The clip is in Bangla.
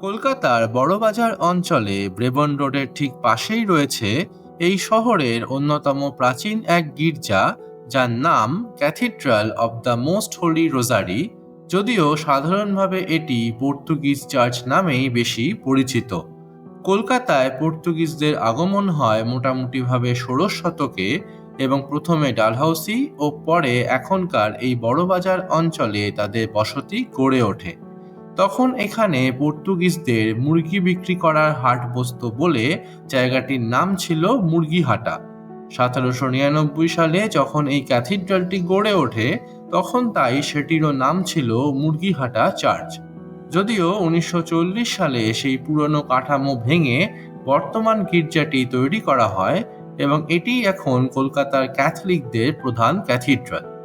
কলকাতার বড়বাজার অঞ্চলে ব্রেবন রোডের ঠিক পাশেই রয়েছে এই শহরের অন্যতম প্রাচীন এক গির্জা, যার নাম cathedral of the most holy rosary, যদিও সাধারণভাবে এটি পর্তুগিজ চার্চ নামেই বেশি পরিচিত। কলকাতায় পর্তুগিজদের আগমন হয় মোটামুটিভাবে ষোড়শ শতকে এবং প্রথমে ডালহাউসি ও পরে এখনকার এই বড়বাজার অঞ্চলে তাদের বসতি গড়ে ওঠে। তখন এখানে পর্তুগিজদের মুরগি বিক্রি করার হাট বসত বলে জায়গাটির নাম ছিল মুরগিহাটা। সতেরোশো নিরানব্বই সালে যখন এই ক্যাথিড্রালটি গড়ে ওঠে, তখন তাই সেটিরও নাম ছিল মুরগিহাটা চার্চ। যদিও উনিশশো চল্লিশ সালে সেই পুরনো কাঠামো ভেঙে বর্তমান গির্জাটি তৈরি করা হয় এবং এটি এখন কলকাতার ক্যাথলিকদের প্রধান ক্যাথিড্রাল।